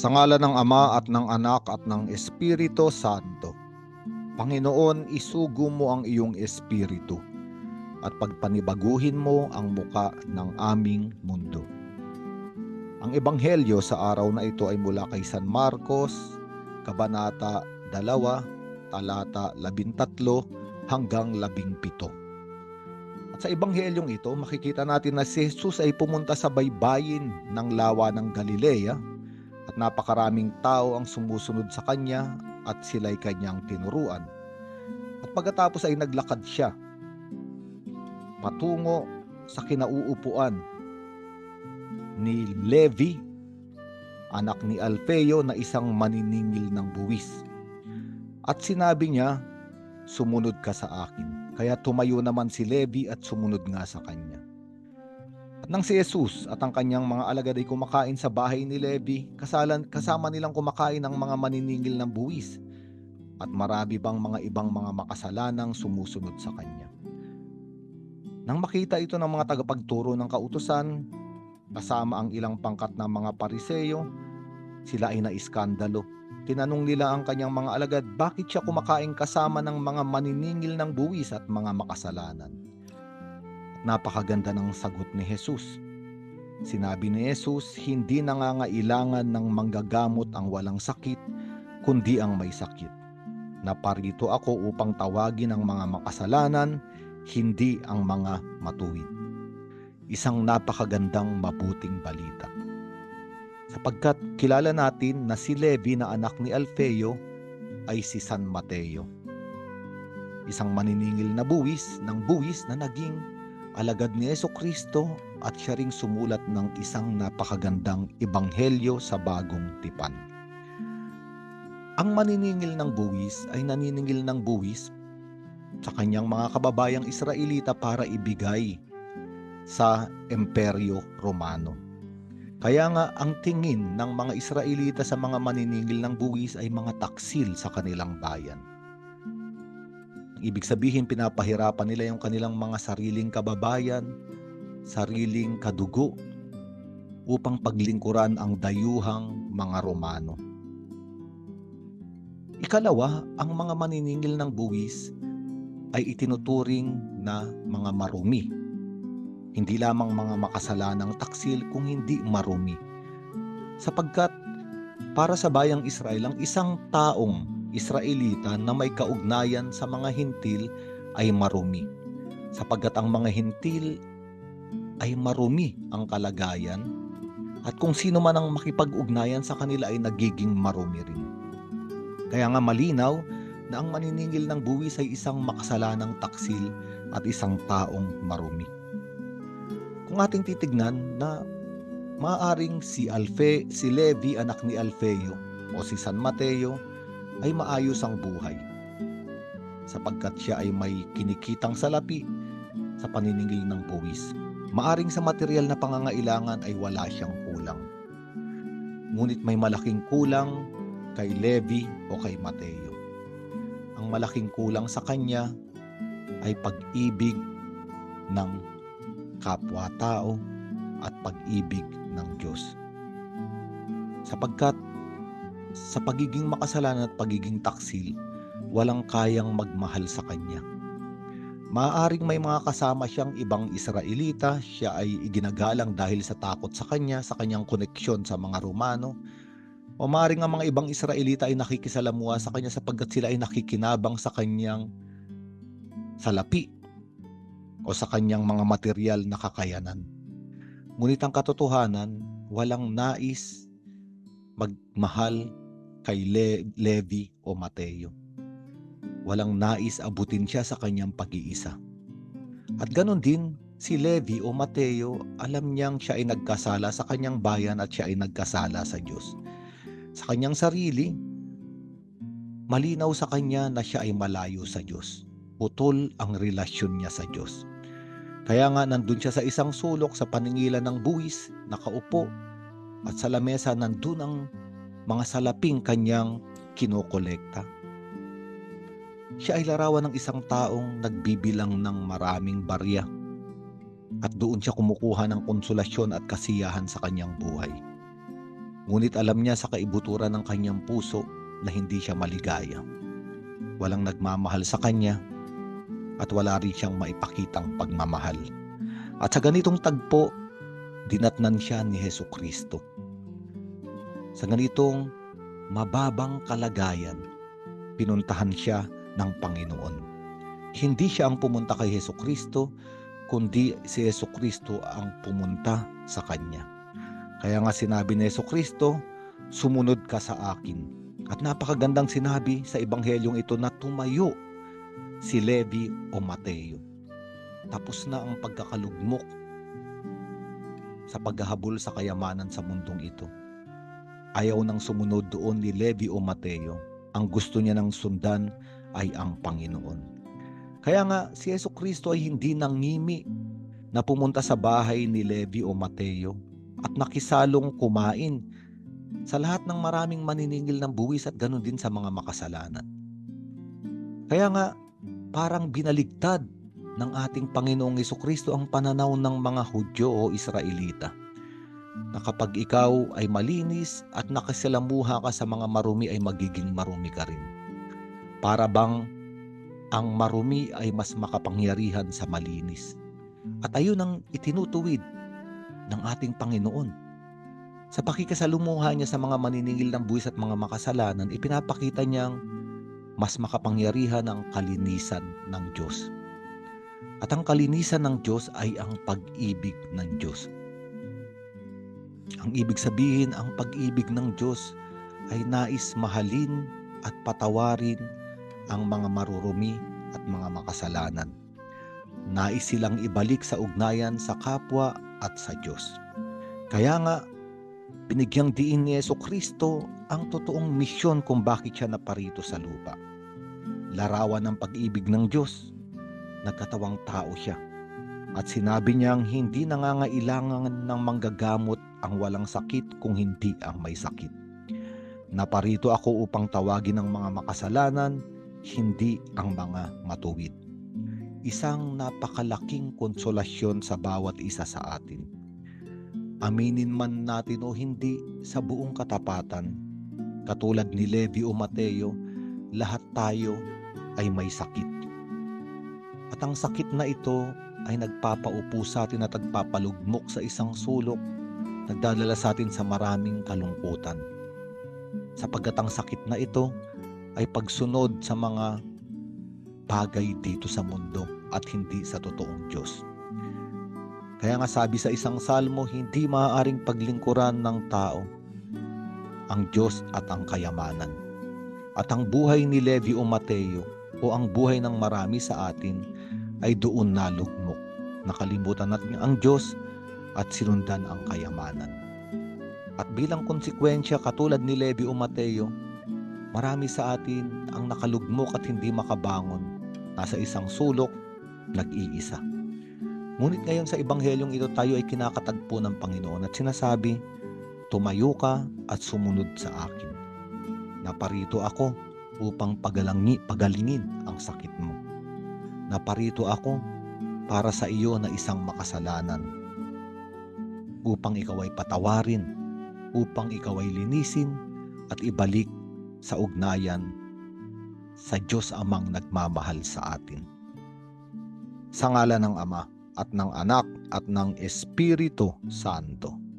Sa ngala ng Ama at ng Anak at ng Espiritu Santo. Panginoon, isugo mo ang iyong espiritu at pagpanibaguhin mo ang muka ng aming mundo. Ang ebanghelyo sa araw na ito ay mula kay San Marcos, Kabanata 2, talata 13 hanggang 17. At sa ebanghelyong ito, makikita natin na si Jesus ay pumunta sa baybayin ng lawa ng Galilea napakaraming tao ang sumusunod sa kanya at sila'y kanyang tinuruan. At pagkatapos ay naglakad siya patungo sa kinauupuan ni Levi, anak ni Alfeo na isang maniningil ng buwis. At sinabi niya, sumunod ka sa akin. Kaya tumayo naman si Levi at sumunod nga sa kanya. Nang si Jesus at ang kanyang mga alagad ay kumakain sa bahay ni Levi, kasalan, kasama nilang kumakain ang mga maniningil ng buwis at marami bang mga ibang mga makasalanang sumusunod sa kanya. Nang makita ito ng mga tagapagturo ng kautusan, kasama ang ilang pangkat ng mga pariseyo, sila ay naiskandalo. Tinanong nila ang kanyang mga alagad, bakit siya kumakain kasama ng mga maniningil ng buwis at mga makasalanan? Napakaganda ng sagot ni Jesus. Sinabi ni Jesus, hindi nangangailangan ng manggagamot ang walang sakit, kundi ang may sakit. Naparito ako upang tawagin ang mga makasalanan, hindi ang mga matuwid. Isang napakagandang mabuting balita. Sapagkat kilala natin na si Levi na anak ni Alfeo ay si San Mateo. Isang maniningil na buwis ng buwis na naging alagad ni Yeso Kristo at siya ring sumulat ng isang napakagandang ebanghelyo sa bagong tipan. Ang maniningil ng buwis ay naniningil ng buwis sa kanyang mga kababayang Israelita para ibigay sa Imperyo Romano. Kaya nga ang tingin ng mga Israelita sa mga maniningil ng buwis ay mga taksil sa kanilang bayan. Ibig sabihin pinapahirapan nila yung kanilang mga sariling kababayan, sariling kadugo upang paglingkuran ang dayuhang mga Romano. Ikalawa, ang mga maniningil ng buwis ay itinuturing na mga marumi. Hindi lamang mga makasalanang taksil kung hindi marumi. Sapagkat para sa bayang Israel, ang isang taong Israelita na may kaugnayan sa mga hintil ay marumi. Sapagkat ang mga hintil ay marumi ang kalagayan at kung sino man ang makipag-ugnayan sa kanila ay nagiging marumi rin. Kaya nga malinaw na ang maniningil ng buwis ay isang makasalanang taksil at isang taong marumi. Kung ating titignan na maaring si Alfe, si Levi anak ni Alfeo o si San Mateo ay maayos ang buhay sapagkat siya ay may kinikitang salapi sa paniningil ng buwis. Maaring sa material na pangangailangan ay wala siyang kulang. Ngunit may malaking kulang kay Levi o kay Mateo. Ang malaking kulang sa kanya ay pag-ibig ng kapwa-tao at pag-ibig ng Diyos. Sapagkat sa pagiging makasalanan at pagiging taksil, walang kayang magmahal sa Kanya. Maaring may mga kasama siyang ibang Israelita, siya ay iginagalang dahil sa takot sa Kanya, sa Kanyang koneksyon sa mga Romano, o maaaring ang mga ibang Israelita ay nakikisalamuha sa Kanya sapagkat sila ay nakikinabang sa Kanyang salapi o sa Kanyang mga material na kakayanan. Ngunit ang katotohanan, walang nais magmahal kay Le- Levi o Mateo. Walang nais abutin siya sa kanyang pag-iisa. At ganon din si Levi o Mateo, alam niyang siya ay nagkasala sa kanyang bayan at siya ay nagkasala sa Diyos. Sa kanyang sarili, malinaw sa kanya na siya ay malayo sa Diyos. Putol ang relasyon niya sa Diyos. Kaya nga nandun siya sa isang sulok sa paningilan ng buwis, nakaupo, at sa lamesa nandun ang mga salaping kanyang kinokolekta. Siya ay larawan ng isang taong nagbibilang ng maraming barya at doon siya kumukuha ng konsolasyon at kasiyahan sa kanyang buhay. Ngunit alam niya sa kaibuturan ng kanyang puso na hindi siya maligaya. Walang nagmamahal sa kanya at wala rin siyang maipakitang pagmamahal. At sa ganitong tagpo, dinatnan siya ni Heso Kristo. Sa ganitong mababang kalagayan, pinuntahan siya ng Panginoon. Hindi siya ang pumunta kay Heso Kristo, kundi si Heso Kristo ang pumunta sa kanya. Kaya nga sinabi ni Heso Kristo, sumunod ka sa akin. At napakagandang sinabi sa ebanghelyong ito na tumayo si Levi o Mateo. Tapos na ang pagkakalugmok sa paghahabol sa kayamanan sa mundong ito. Ayaw nang sumunod doon ni Levi o Mateo. Ang gusto niya ng sundan ay ang Panginoon. Kaya nga si Yeso Kristo ay hindi nangimi na pumunta sa bahay ni Levi o Mateo at nakisalong kumain sa lahat ng maraming maniningil ng buwis at ganun din sa mga makasalanan. Kaya nga, parang binaligtad ng ating Panginoong Kristo ang pananaw ng mga Hudyo o Israelita na kapag ikaw ay malinis at nakasalamuha ka sa mga marumi ay magiging marumi ka rin. Para bang ang marumi ay mas makapangyarihan sa malinis. At ayun ang itinutuwid ng ating Panginoon. Sa pakikisalumuha niya sa mga maniningil ng buwis at mga makasalanan, ipinapakita niyang mas makapangyarihan ang kalinisan ng Diyos. At ang kalinisan ng Diyos ay ang pag-ibig ng Diyos. Ang ibig sabihin, ang pag-ibig ng Diyos ay nais mahalin at patawarin ang mga marurumi at mga makasalanan. Nais silang ibalik sa ugnayan sa kapwa at sa Diyos. Kaya nga, binigyang diin ni Yeso Kristo ang totoong misyon kung bakit siya naparito sa lupa. Larawan ng pag-ibig ng Diyos, nagkatawang tao siya. At sinabi niyang hindi nangangailangan ng manggagamot ang walang sakit kung hindi ang may sakit. Naparito ako upang tawagin ang mga makasalanan, hindi ang mga matuwid. Isang napakalaking konsolasyon sa bawat isa sa atin. Aminin man natin o hindi sa buong katapatan, katulad ni Levi o Mateo, lahat tayo ay may sakit. At ang sakit na ito ay nagpapaupo sa atin at nagpapalugmok sa isang sulok, nagdadala sa atin sa maraming kalungkutan. Sapagkat ang sakit na ito ay pagsunod sa mga bagay dito sa mundo at hindi sa totoong Diyos. Kaya nga sabi sa isang salmo, hindi maaaring paglingkuran ng tao ang Diyos at ang kayamanan. At ang buhay ni Levi o Mateo o ang buhay ng marami sa atin ay doon nalugmok. Nakalimutan natin ang Diyos at sinundan ang kayamanan. At bilang konsekwensya katulad ni Levi o Mateo, Marami sa atin ang nakalugmok at hindi makabangon, nasa isang sulok, nag-iisa. Ngunit ngayon sa Ebanghelyong ito tayo ay kinakatagpo ng Panginoon at sinasabi, Tumayo ka at sumunod sa akin. Naparito ako upang pagalangi, pagalingin ang sakit mo. Naparito ako para sa iyo na isang makasalanan. Upang ikaw ay patawarin, upang ikaw ay linisin at ibalik sa ugnayan sa Diyos amang nagmamahal sa atin. Sa ngala ng Ama at ng Anak at ng Espiritu Santo.